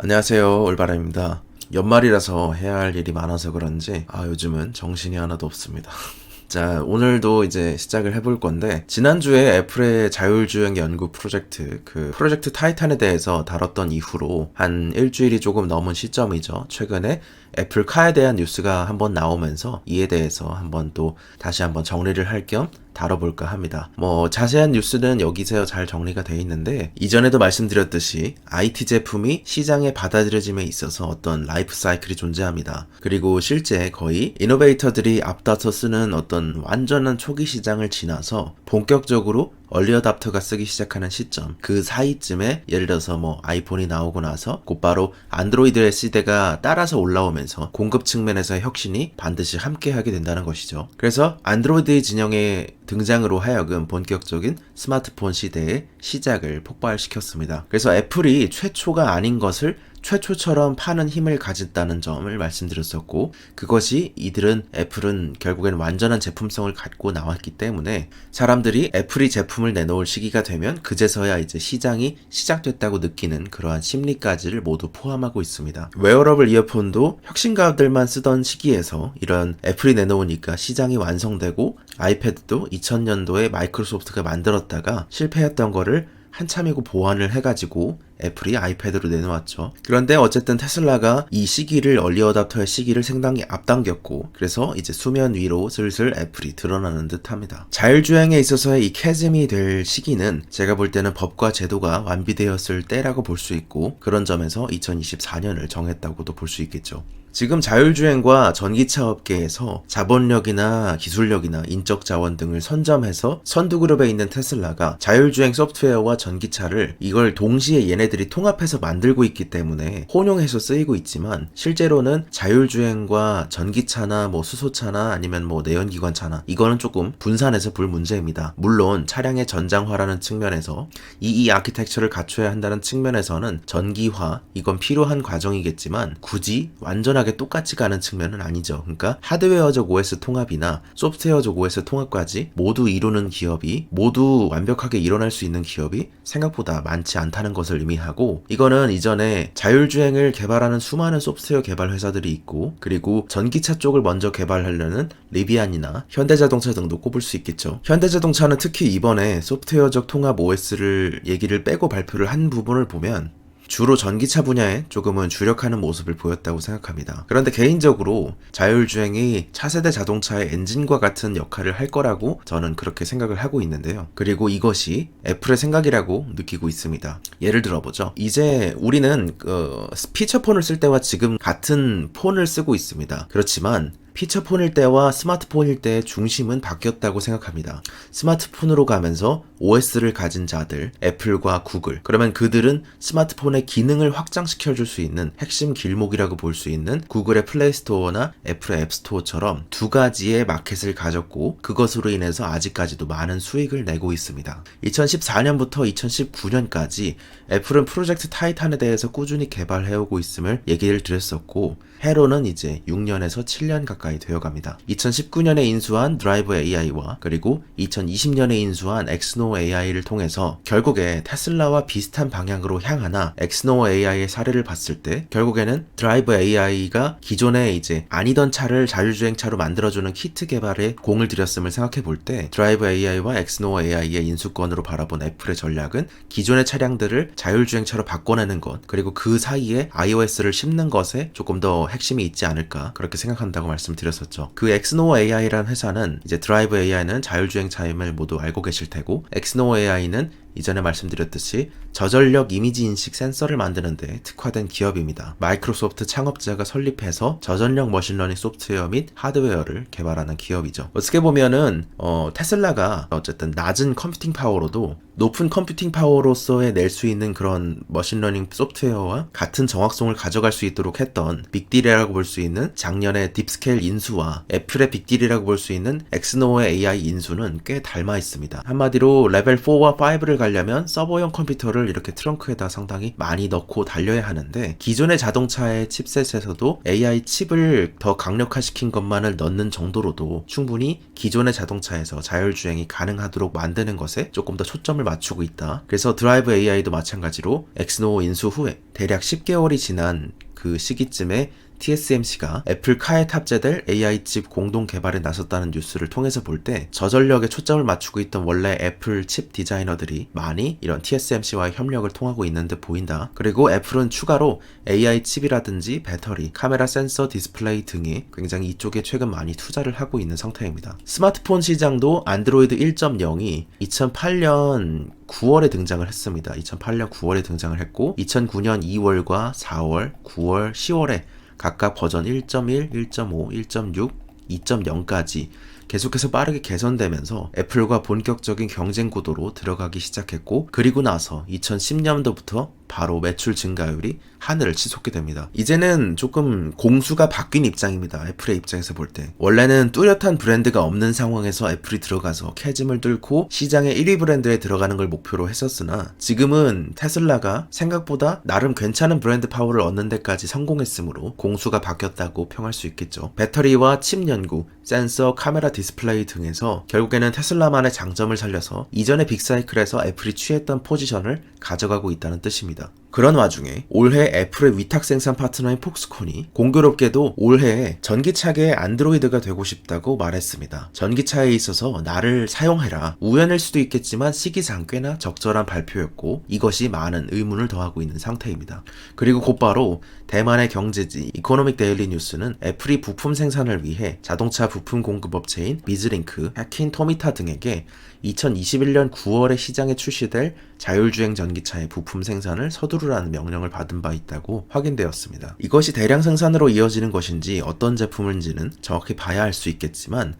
안녕하세요. 올바람입니다. 연말이라서 해야 할 일이 많아서 그런지 아 요즘은 정신이 하나도 없습니다. 자 오늘도 이제 시작을 해볼 건데 지난주에 애플의 자율주행 연구 프로젝트 그 프로젝트 타이탄에 대해서 다뤘던 이후로 한 일주일이 조금 넘은 시점이죠. 최근에 애플카에 대한 뉴스가 한번 나오면서 이에 대해서 한번 또 다시 한번 정리를 할 겸 다뤄볼까 합니다. 뭐 자세한 뉴스는 여기서 잘 정리가 돼 있는데 이전에도 말씀드렸듯이 IT 제품이 시장에 받아들여짐에 있어서 어떤 라이프 사이클이 존재합니다. 그리고 실제 거의 이노베이터들이 앞다퉈 쓰는 어떤 완전한 초기 시장을 지나서 본격적으로 얼리 어답터가 쓰기 시작하는 시점 그 사이쯤에 예를 들어서 뭐 아이폰이 나오고 나서 곧바로 안드로이드의 시대가 따라서 올라오면서 공급 측면에서의 혁신이 반드시 함께 하게 된다는 것이죠. 그래서 안드로이드 진영의 등장으로 하여금 본격적인 스마트폰 시대의 시작을 폭발시켰습니다. 그래서 애플이 최초가 아닌 것을 최초처럼 파는 힘을 가졌다는 점을 말씀드렸었고 그것이 이들은 애플은 결국엔 완전한 제품성을 갖고 나왔기 때문에 사람들이 애플이 제품을 내놓을 시기가 되면 그제서야 이제 시장이 시작됐다고 느끼는 그러한 심리까지를 모두 포함하고 있습니다. 웨어러블 이어폰도 혁신가들만 쓰던 시기에서 이런 애플이 내놓으니까 시장이 완성되고 아이패드도 2000년도에 마이크로소프트가 만들었다가 실패했던 거를 한참이고 보완을 해가지고 애플이 아이패드로 내놓았죠. 그런데 어쨌든 테슬라가 이 시기를 얼리 어답터의 시기를 상당히 앞당겼고 그래서 이제 수면 위로 슬슬 애플이 드러나는 듯합니다. 자율주행에 있어서의 이 캐즘이 될 시기는 제가 볼 때는 법과 제도가 완비되었을 때라고 볼 수 있고 그런 점에서 2024년을 정했다고도 볼 수 있겠죠. 지금 자율주행과 전기차 업계에서 자본력이나 기술력이나 인적 자원 등을 선점해서 선두그룹에 있는 테슬라가 자율주행 소프트웨어와 전기차를 이걸 동시에 얘네 들이 통합해서 만들고 있기 때문에 혼용해서 쓰이고 있지만 실제로는 자율주행과 전기차나 뭐 수소차나 아니면 뭐 내연기관차나 이거는 조금 분산해서 볼 문제입니다. 물론 차량의 전장화라는 측면에서 EE 아키텍처를 갖춰야 한다는 측면에서는 전기화 이건 필요한 과정이겠지만 굳이 완전하게 똑같이 가는 측면은 아니죠. 그러니까 하드웨어적 OS 통합이나 소프트웨어적 OS 통합까지 모두 이루는 기업이 모두 완벽하게 일어날 수 있는 기업이 생각보다 많지 않다는 것을 의미 하고 이거는 이전에 자율주행을 개발하는 수많은 소프트웨어 개발 회사들이 있고 그리고 전기차 쪽을 먼저 개발하려는 리비안이나 현대자동차 등도 꼽을 수 있겠죠. 현대자동차는 특히 이번에 소프트웨어적 통합 OS를 얘기를 빼고 발표를 한 부분을 보면 주로 전기차 분야에 조금은 주력하는 모습을 보였다고 생각합니다. 그런데 개인적으로 자율주행이 차세대 자동차의 엔진과 같은 역할을 할 거라고 저는 그렇게 생각을 하고 있는데요. 그리고 이것이 애플의 생각이라고 느끼고 있습니다. 예를 들어보죠. 이제 우리는 그 피처폰을 쓸 때와 지금 같은 폰을 쓰고 있습니다. 그렇지만 피처폰일 때와 스마트폰일 때의 중심은 바뀌었다고 생각합니다. 스마트폰으로 가면서 OS를 가진 자들, 애플과 구글. 그러면 그들은 스마트폰의 기능을 확장시켜 줄 수 있는 핵심 길목이라고 볼 수 있는 구글의 플레이스토어나 애플의 앱스토어처럼 두 가지의 마켓을 가졌고 그것으로 인해서 아직까지도 많은 수익을 내고 있습니다. 2014년부터 2019년까지 애플은 프로젝트 타이탄에 대해서 꾸준히 개발해오고 있음을 얘기를 드렸었고 해로는 이제 6년에서 7년 가까이 되어갑니다. 2019년에 인수한 드라이브 AI와 그리고 2020년에 인수한 엑스노 AI를 통해서 결국에 테슬라와 비슷한 방향으로 향하나 엑스노 AI의 사례를 봤을 때 결국에는 드라이브 AI가 기존에 이제 아니던 차를 자율주행차로 만들어주는 키트 개발에 공을 들였음을 생각해 볼 때 드라이브 AI와 엑스노 AI의 인수권으로 바라본 애플의 전략은 기존의 차량들을 자율주행차로 바꿔내는 것 그리고 그 사이에 iOS를 심는 것에 조금 더 핵심이 있지 않을까 그렇게 생각한다고 말씀드 렸었죠. 그 엑스노 AI라는 회사는 이제 드라이브 AI는 자율주행 차임을 모두 알고 계실 테고 엑스노 AI는 이전에 말씀드렸듯이 저전력 이미지 인식 센서를 만드는데 특화된 기업입니다. 마이크로소프트 창업자가 설립해서 저전력 머신러닝 소프트웨어 및 하드웨어를 개발하는 기업이죠. 어떻게 보면은 어, 테슬라가 어쨌든 낮은 컴퓨팅 파워로도 높은 컴퓨팅 파워로서의 낼 수 있는 그런 머신러닝 소프트웨어와 같은 정확성을 가져갈 수 있도록 했던 빅딜이라고 볼 수 있는 작년의 딥스케일 인수와 애플의 빅딜이라고 볼 수 있는 엑스노의 AI 인수는 꽤 닮아 있습니다. 한마디로 레벨 4와 5를 가려면 서버용 컴퓨터를 이렇게 트렁크에다 상당히 많이 넣고 달려야 하는데 기존의 자동차의 칩셋에서도 AI 칩을 더 강력화시킨 것만을 넣는 정도로도 충분히 기존의 자동차에서 자율주행이 가능하도록 만드는 것에 조금 더 초점을 맞추고 있다. 그래서 드라이브 AI도 마찬가지로 엑스노 인수 후에 대략 10개월이 지난 그 시기쯤에 TSMC가 애플 카에 탑재될 AI 칩 공동 개발에 나섰다는 뉴스를 통해서 볼 때 저전력에 초점을 맞추고 있던 원래 애플 칩 디자이너들이 많이 이런 TSMC와의 협력을 통하고 있는 듯 보인다. 그리고 애플은 추가로 AI 칩이라든지 배터리, 카메라 센서, 디스플레이 등에 굉장히 이쪽에 최근 많이 투자를 하고 있는 상태입니다. 스마트폰 시장도 안드로이드 1.0이 2008년 9월에 등장을 했습니다. 2008년 9월에 등장을 했고 2009년 2월과 4월, 9월, 10월에 각각 버전 1.1, 1.5, 1.6, 2.0까지 계속해서 빠르게 개선되면서 애플과 본격적인 경쟁 구도로 들어가기 시작했고 그리고 나서 2010년도부터 바로 매출 증가율이 하늘을 치솟게 됩니다. 이제는 조금 공수가 바뀐 입장입니다. 애플의 입장에서 볼 때. 원래는 뚜렷한 브랜드가 없는 상황에서 애플이 들어가서 캐즘을 뚫고 시장의 1위 브랜드에 들어가는 걸 목표로 했었으나 지금은 테슬라가 생각보다 나름 괜찮은 브랜드 파워를 얻는 데까지 성공했으므로 공수가 바뀌었다고 평할 수 있겠죠. 배터리와 칩 연구, 센서, 카메라 디스플레이 등에서 결국에는 테슬라만의 장점을 살려서 이전의 빅사이클에서 애플이 취했던 포지션을 가져가고 있다는 뜻입니다. 감사합니다. 그런 와중에 올해 애플의 위탁 생산 파트너인 폭스콘이 공교롭게도 올해에 전기차계의 안드로이드가 되고 싶다고 말했습니다. 전기차에 있어서 나를 사용해라. 우연일 수도 있겠지만 시기상 꽤나 적절한 발표였고 이것이 많은 의문을 더하고 있는 상태입니다. 그리고 곧바로 대만의 경제지 이코노믹 데일리 뉴스는 애플이 부품 생산을 위해 자동차 부품 공급 업체인 비즈링크, 해킨, 토미타 등에게 2021년 9월에 시장에 출시될 자율주행 전기차의 부품 생산을 서두르 라는 명령을 받은 바 있다고 확인되었습니다. 이것이 대량 생산으로 이어지는 것인지 어떤 제품인지는 정확히 봐야 할 수 있겠지만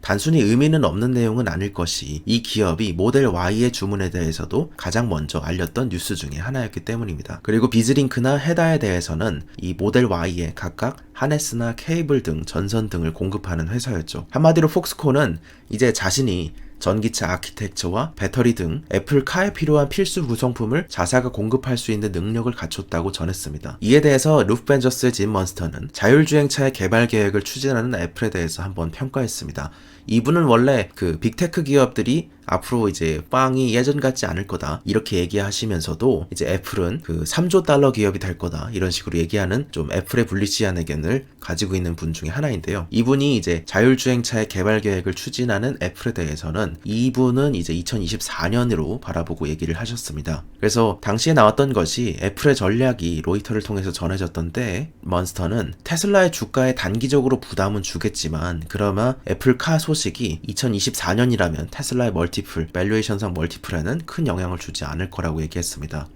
단순히 의미는 없는 내용은 아닐 것이 이 기업이 모델 Y의 주문에 대해서도 가장 먼저 알렸던 뉴스 중에 하나였기 때문입니다. 그리고 비즈링크나 헤다에 대해서는 이 모델 Y에 각각 하네스나 케이블 등 전선 등을 공급하는 회사였죠. 한마디로 폭스콘은 이제 자신이 전기차 아키텍처와 배터리 등 애플 카에 필요한 필수 구성품을 자사가 공급할 수 있는 능력을 갖췄다고 전했습니다. 이에 대해서 루프 벤저스의 짐 먼스터는 자율주행차의 개발 계획을 추진하는 애플에 대해서 한번 평가했습니다. 이분은 원래 그 빅테크 기업들이 앞으로 이제 빵이 예전 같지 않을 거다 이렇게 얘기하시면서도 이제 애플은 그 3조 달러 기업이 될 거다 이런 식으로 얘기하는 좀 애플의 불리시한 의견을 가지고 있는 분 중에 하나인데요. 이분이 이제 자율주행차의 개발 계획을 추진하는 애플에 대해서는 이분은 이제 2024년으로 바라보고 얘기를 하셨습니다. 그래서 당시에 나왔던 것이 애플의 전략이 로이터를 통해서 전해졌던 때 먼스터는 테슬라의 주가에 단기적으로 부담은 주겠지만 그러나 애플 카 소 식이 2024년이라면 테슬라의 멀티플, 밸류에이션상 멀티플에는 큰 영향을 주지 않을 거라고 얘기했습니다.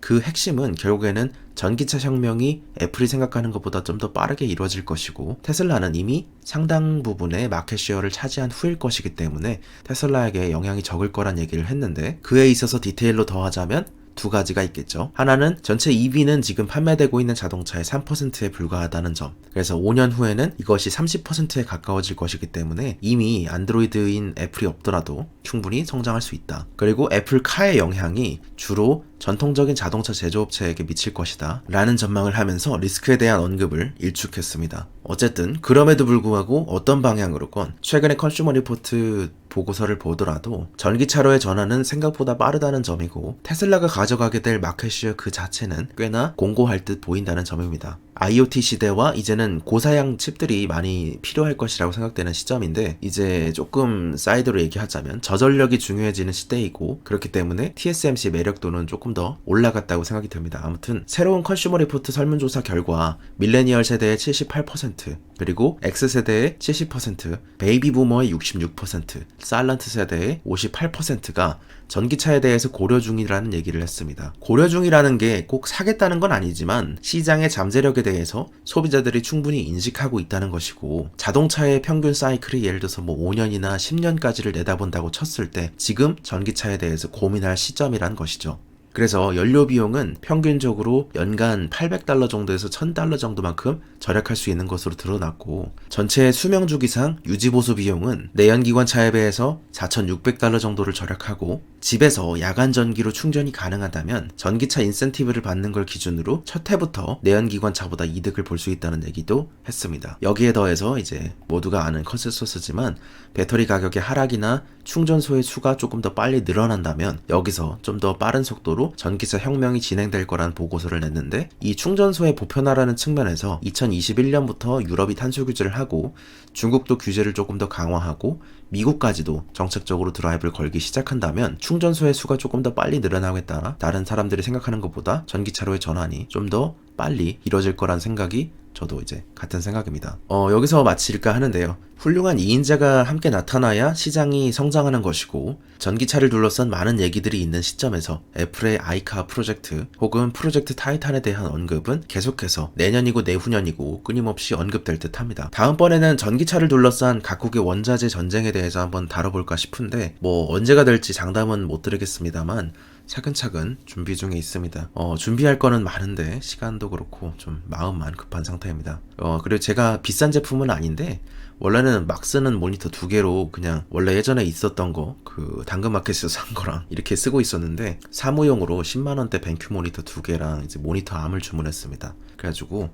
그 핵심은 결국에는 전기차 혁명이 애플이 생각하는 것보다 좀 더 빠르게 이루어질 것이고 테슬라는 이미 상당 부분의 마켓쉐어를 차지한 후일 것이기 때문에 테슬라에게 영향이 적을 거란 얘기를 했는데 그에 있어서 디테일로 더하자면 두 가지가 있겠죠. 하나는 전체 EV는 지금 판매되고 있는 자동차의 3%에 불과하다는 점. 그래서 5년 후에는 이것이 30%에 가까워질 것이기 때문에 이미 안드로이드인 애플이 없더라도 충분히 성장할 수 있다. 그리고 애플 카의 영향이 주로 전통적인 자동차 제조업체에게 미칠 것이다. 라는 전망을 하면서 리스크에 대한 언급을 일축했습니다. 어쨌든 그럼에도 불구하고 어떤 방향으로건 최근에 컨슈머 리포트 보고서를 보더라도 전기차로의 전환은 생각보다 빠르다는 점이고 테슬라가 가져가게 될 마켓슈어 그 자체는 꽤나 공고할 듯 보인다는 점입니다. IoT 시대와 이제는 고사양 칩들이 많이 필요할 것이라고 생각되는 시점인데 이제 조금 사이드로 얘기하자면 저전력이 중요해지는 시대이고 그렇기 때문에 TSMC 매력도는 조금 더 올라갔다고 생각이 됩니다. 아무튼 새로운 컨슈머 리포트 설문조사 결과 밀레니얼 세대의 78% 그리고 X세대의 70% 베이비 부머의 66% 사일런트 세대의 58%가 전기차에 대해서 고려 중이라는 얘기를 했습니다. 고려 중이라는 게 꼭 사겠다는 건 아니지만 시장의 잠재력에 대해서 소비자들이 충분히 인식하고 있다는 것이고 자동차의 평균 사이클이 예를 들어서 뭐 5년이나 10년까지를 내다본다고 쳤을 때 지금 전기차에 대해서 고민할 시점이란 것이죠. 그래서 연료 비용은 평균적으로 연간 800달러 정도에서 1000달러 정도만큼 절약할 수 있는 것으로 드러났고 전체 수명 주기상 유지 보수 비용은 내연기관 차에 비해서 4600달러 정도를 절약하고 집에서 야간 전기로 충전이 가능하다면 전기차 인센티브를 받는 걸 기준으로 첫 해부터 내연기관차보다 이득을 볼 수 있다는 얘기도 했습니다. 여기에 더해서 이제 모두가 아는 컨센서스지만 배터리 가격의 하락이나 충전소의 수가 조금 더 빨리 늘어난다면 여기서 좀 더 빠른 속도로 전기차 혁명이 진행될 거란 보고서를 냈는데 이 충전소의 보편화라는 측면에서 2021년부터 유럽이 탄소 규제를 하고 중국도 규제를 조금 더 강화하고 미국까지도 정책적으로 드라이브를 걸기 시작한다면 충전소의 수가 조금 더 빨리 늘어나겠다. 다른 사람들이 생각하는 것보다 전기차로의 전환이 좀 더 빨리 이뤄질 거란 생각이 저도 이제 같은 생각입니다. 어, 여기서 마칠까 하는데요. 훌륭한 2인자가 함께 나타나야 시장이 성장하는 것이고 전기차를 둘러싼 많은 얘기들이 있는 시점에서 애플의 아이카 프로젝트 혹은 프로젝트 타이탄에 대한 언급은 계속해서 내년이고 내후년이고 끊임없이 언급될 듯 합니다. 다음번에는 전기차를 둘러싼 각국의 원자재 전쟁에 대해서 한번 다뤄볼까 싶은데 뭐 언제가 될지 장담은 못 드리겠습니다만 차근차근 준비 중에 있습니다. 어, 준비할 거는 많은데 시간도 그렇고 좀 마음만 급한 상태입 니다. 어, 그리고 제가 비싼 제품은 아닌데 원래는 막 쓰는 모니터 두 개로 그냥 원래 예전에 있었던 거 그 당근마켓에서 산 거랑 이렇게 쓰고 있었는데 사무용으로 10만 원대 벤큐 모니터 두 개랑 이제 모니터 암을 주문했습니다. 그래가지고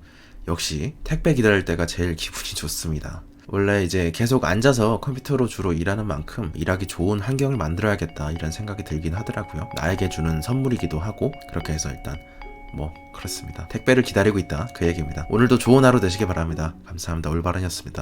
역시 택배 기다릴 때가 제일 기분이 좋습니다. 원래 이제 계속 앉아서 컴퓨터로 주로 일하는 만큼 일하기 좋은 환경을 만들어야겠다 이런 생각이 들긴 하더라고요. 나에게 주는 선물이기도 하고 그렇게 해서 일단 뭐 그렇습니다. 택배를 기다리고 있다 그 얘기입니다. 오늘도 좋은 하루 되시길 바랍니다. 감사합니다. 올바른이었습니다.